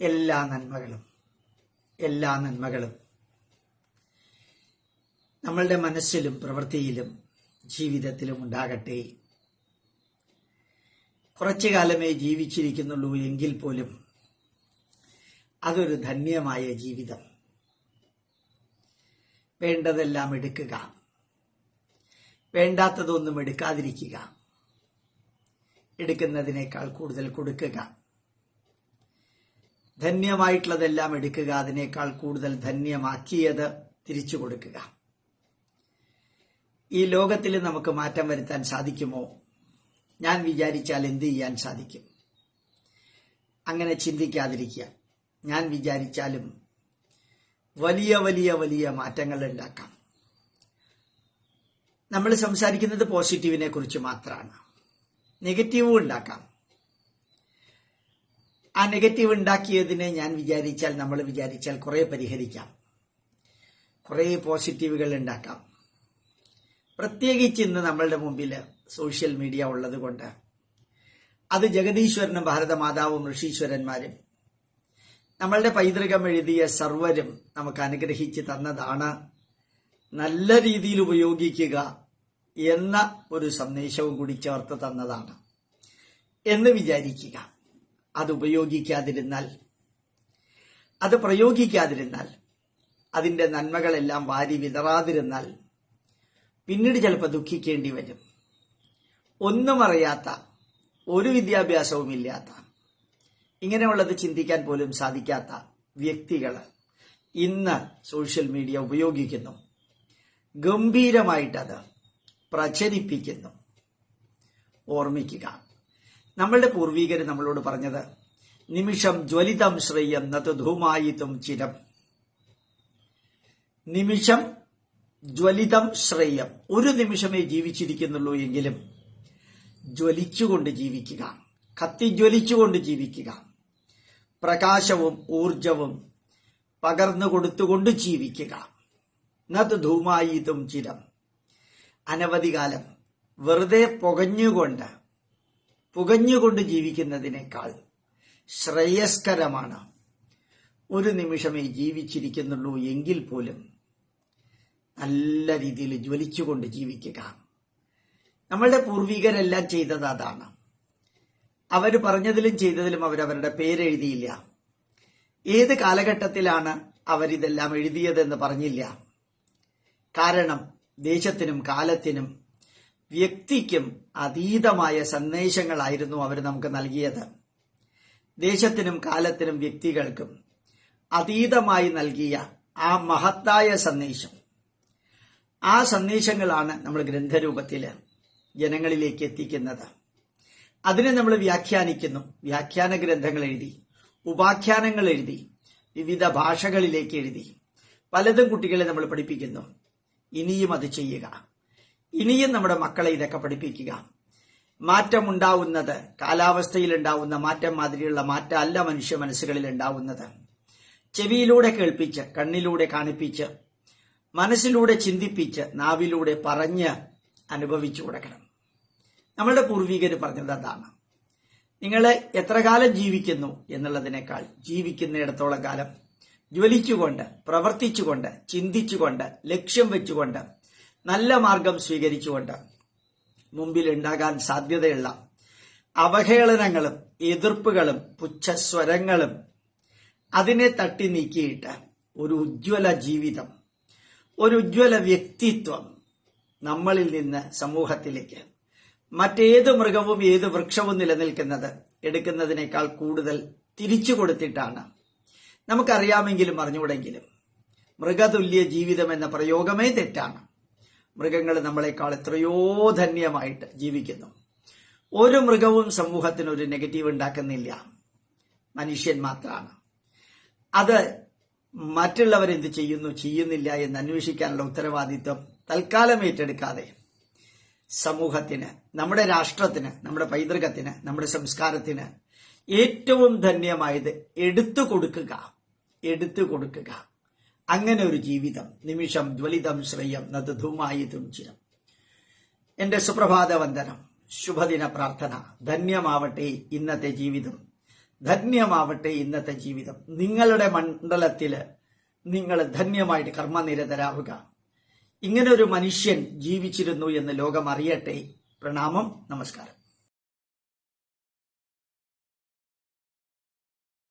എല്ലാ നന്മകളും എല്ലാ നന്മകളും. നമ്മളുടെ മനസ്സിലും പ്രവൃത്തിയിലും ജീവിതത്തിലും ഉണ്ടാകട്ടെ. കുറച്ചു കാലമേ ജീവിച്ചിരിക്കുന്നുള്ളൂ എങ്കിൽ പോലും അതൊരു ധന്യമായ ജീവിതം. വേണ്ടതെല്ലാം എടുക്കുക. വേണ്ടാത്തതൊന്നും എടുക്കാതിരിക്കുക. എടുക്കുന്നതിനേക്കാൾ കൂടുതൽ കൊടുക്കുക. ധന്യമായിട്ടുള്ളതെല്ലാം എടുക്കുക അതിനേക്കാൾ കൂടുതൽ ധന്യമാക്കിയത് തിരിച്ചു കൊടുക്കുക. ഈ ലോകത്തിൽ നമുക്ക് മാറ്റം വരുത്താൻ സാധിക്കുമോ? ഞാൻ വിചാരിച്ചാൽ എന്ത് ചെയ്യാൻ സാധിക്കും? അങ്ങനെ ചിന്തിക്കാതിരിക്കുക. ഞാൻ വിചാരിച്ചാലും വലിയ വലിയ വലിയ മാറ്റങ്ങൾ ഉണ്ടാക്കാം. നമ്മൾ സംസാരിക്കുന്നത് പോസിറ്റീവിനെ കുറിച്ച് മാത്രമാണ്. നെഗറ്റീവും ഉണ്ടാക്കാം. ആ നെഗറ്റീവ് ഉണ്ടാക്കിയതിനെ ഞാൻ വിചാരിച്ചാൽ നമ്മൾ വിചാരിച്ചാൽ കുറെ പരിഹരിക്കാം. കുറെ പോസിറ്റീവുകൾ ഉണ്ടാക്കാം. പ്രത്യേകിച്ച് ഇന്ന് നമ്മളുടെ മുമ്പിൽ സോഷ്യൽ മീഡിയ ഉള്ളതുകൊണ്ട് അത് ജഗദീശ്വരനും ഭാരതമാതാവും ഋഷീശ്വരന്മാരും നമ്മളുടെ പൈതൃകം എഴുതിയ സർവരും നമുക്ക് അനുഗ്രഹിച്ച് തന്നതാണ്. നല്ല രീതിയിൽ ഉപയോഗിക്കുക എന്ന ഒരു സന്ദേശവും കൂടി ചേർത്ത് തന്നതാണ് എന്ന് വിചാരിക്കുക. അത് ഉപയോഗിക്കാതിരുന്നാൽ അത് പ്രയോഗിക്കാതിരുന്നാൽ അതിന്റെ നന്മകളെല്ലാം വാരി വിതറാതിരുന്നാൽ പിന്നീട് ചിലപ്പോൾ ദുഃഖിക്കേണ്ടി വരും. ഒന്നും അറിയാത്ത ഒരു വിദ്യാഭ്യാസവും ഇല്ലാത്ത ഇങ്ങനെയുള്ളത് ചിന്തിക്കാൻ പോലും സാധിക്കാത്ത വ്യക്തികൾ ഇന്ന് സോഷ്യൽ മീഡിയ ഉപയോഗിക്കുന്നു. ഗംഭീരമായിട്ടത് പ്രചരിപ്പിക്കുന്നു. ഓർമ്മിക്കുക. നമ്മളുടെ പൂർവീകർ നമ്മളോട് പറഞ്ഞത് നിമിഷം ജ്വലിതം ശ്രേയം നത് ധൂമായിത്തും ചിരം. നിമിഷം ജ്വലിതം ശ്രേയം. ഒരു നിമിഷമേ ജീവിച്ചിരിക്കുന്നുള്ളൂ എങ്കിലും ജ്വലിച്ചുകൊണ്ട് ജീവിക്കുക കത്തിജ്വലിച്ചുകൊണ്ട് ജീവിക്കുക. പ്രകാശവും ഊർജവും പകർന്നു കൊടുത്തുകൊണ്ട് ജീവിക്കുക. നത് ധൂമായിതും ചിരം. അനവധി കാലം വെറുതെ പുകഞ്ഞുകൊണ്ട് പുകഞ്ഞുകൊണ്ട് ജീവിക്കുന്നതിനേക്കാൾ ശ്രേയസ്കരമാണ് ഒരു നിമിഷമേ ജീവിച്ചിരിക്കുന്നുള്ളൂ എങ്കിൽ പോലും നല്ല രീതിയിൽ ജ്വലിച്ചുകൊണ്ട് ജീവിക്കുക. നമ്മളുടെ പൂർവികരെല്ലാം ചെയ്തത് അതാണ്. അവർ പറഞ്ഞതിലും ചെയ്തതിലും അവരവരുടെ പേരെഴുതിയില്ല. ഏത് കാലഘട്ടത്തിലാണ് അവരിതെല്ലാം എഴുതിയതെന്ന് പറഞ്ഞില്ല. കാരണം ദേശത്തിനും കാലത്തിനും വ്യക്തിക്കും അതീതമായ സന്ദേശങ്ങളായിരുന്നു അവർ നമുക്ക് നൽകിയത്. ദേശത്തിനും കാലത്തിനും വ്യക്തികൾക്കും അതീതമായി നൽകിയ ആ മഹത്തായ സന്ദേശം. ആ സന്ദേശങ്ങളാണ് നമ്മൾ ഗ്രന്ഥരൂപത്തിൽ ജനങ്ങളിലേക്ക് എത്തിക്കുന്നത്. അതിനെ നമ്മൾ വ്യാഖ്യാനിക്കുന്നു. വ്യാഖ്യാന ഗ്രന്ഥങ്ങൾ എഴുതി ഉപാഖ്യാനങ്ങൾ എഴുതി വിവിധ ഭാഷകളിലേക്ക് എഴുതി. പലതും കുട്ടികളെ നമ്മൾ പഠിപ്പിക്കുന്നു. ഇനിയും അത് ചെയ്യുക. ഇനിയും നമ്മുടെ മക്കളെ ഇതൊക്കെ പഠിപ്പിക്കുക. മാറ്റമുണ്ടാവുന്നത് കാലാവസ്ഥയിൽ ഉണ്ടാവുന്ന മാറ്റം മാതിരിയുള്ള മാറ്റമല്ല മനുഷ്യ മനസ്സുകളിൽ ഉണ്ടാവുന്നത് ചെവിയിലൂടെ കേൾപ്പിച്ച് കണ്ണിലൂടെ കാണിപ്പിച്ച് മനസ്സിലൂടെ ചിന്തിപ്പിച്ച് നാവിലൂടെ പറഞ്ഞ് അനുഭവിച്ചു കൊടുക്കണം. നമ്മളുടെ പൂർവികർ പറഞ്ഞത് അതാണ്. നിങ്ങൾ എത്ര കാലം ജീവിക്കുന്നു എന്നുള്ളതിനേക്കാൾ ജീവിക്കുന്നിടത്തോളം കാലം ജ്വലിച്ചുകൊണ്ട് പ്രവർത്തിച്ചുകൊണ്ട് ചിന്തിച്ചുകൊണ്ട് ലക്ഷ്യം വെച്ചുകൊണ്ട് നല്ല മാർഗം സ്വീകരിച്ചുകൊണ്ട് മുമ്പിൽ ഉണ്ടാകാൻ സാധ്യതയുള്ള അവഹേളനങ്ങളും എതിർപ്പുകളും പുച്ഛസ്വരങ്ങളും അതിനെ തട്ടി നീക്കിയിട്ട് ഒരു ഉജ്ജ്വല ജീവിതം ഒരു ഉജ്ജ്വല വ്യക്തിത്വം നമ്മളിൽ നിന്ന് സമൂഹത്തിലേക്ക് മറ്റേത് മൃഗവും ഏത് വൃക്ഷവും നിലനിൽക്കുന്നത് എടുക്കുന്നതിനേക്കാൾ കൂടുതൽ തിരിച്ചു കൊടുത്തിട്ടാണ്. നമുക്കറിയാമെങ്കിലും അറിഞ്ഞുകൂടെങ്കിലും മൃഗതുല്യ ജീവിതം എന്ന പ്രയോഗമേ തെറ്റാണ്. മൃഗങ്ങൾ നമ്മളെക്കാൾ എത്രയോ ധന്യമായിട്ട് ജീവിക്കുന്നു. ഒരു മൃഗവും സമൂഹത്തിന് ഒരു നെഗറ്റീവ് ഉണ്ടാക്കുന്നില്ല. മനുഷ്യൻ മാത്രമാണ്. അത് മറ്റുള്ളവർ മറ്റുള്ളവരെന്ത് ചെയ്യുന്നു ചെയ്യുന്നില്ല എന്ന് അന്വേഷിക്കാനുള്ള ഉത്തരവാദിത്വം തൽക്കാലം ഏറ്റെടുക്കാതെ സമൂഹത്തിന് നമ്മുടെ രാഷ്ട്രത്തിന് നമ്മുടെ പൈതൃകത്തിന് നമ്മുടെ സംസ്കാരത്തിന് ഏറ്റവും ധന്യമായത് എടുത്തു കൊടുക്കുക എടുത്തു കൊടുക്കുക. അങ്ങനെ ഒരു ജീവിതം. നിമിഷം ജ്വലിതം ശ്രേയം നത് ധൂമായിതും ചിരം എന്റെ സുപ്രഭാത വന്ദനം. ശുഭദിന പ്രാർത്ഥന. ധന്യമാവട്ടെ ഇന്നത്തെ ജീവിതം. ധന്യമാവട്ടെ ഇന്നത്തെ ജീവിതം. നിങ്ങളുടെ മണ്ഡലത്തിൽ നിങ്ങൾ ധന്യമായിട്ട് കർമ്മനിരതരാവുക. ഇങ്ങനൊരു മനുഷ്യൻ ജീവിച്ചിരുന്നു എന്ന് ലോകം അറിയട്ടെ പ്രണാമം. നമസ്കാരം.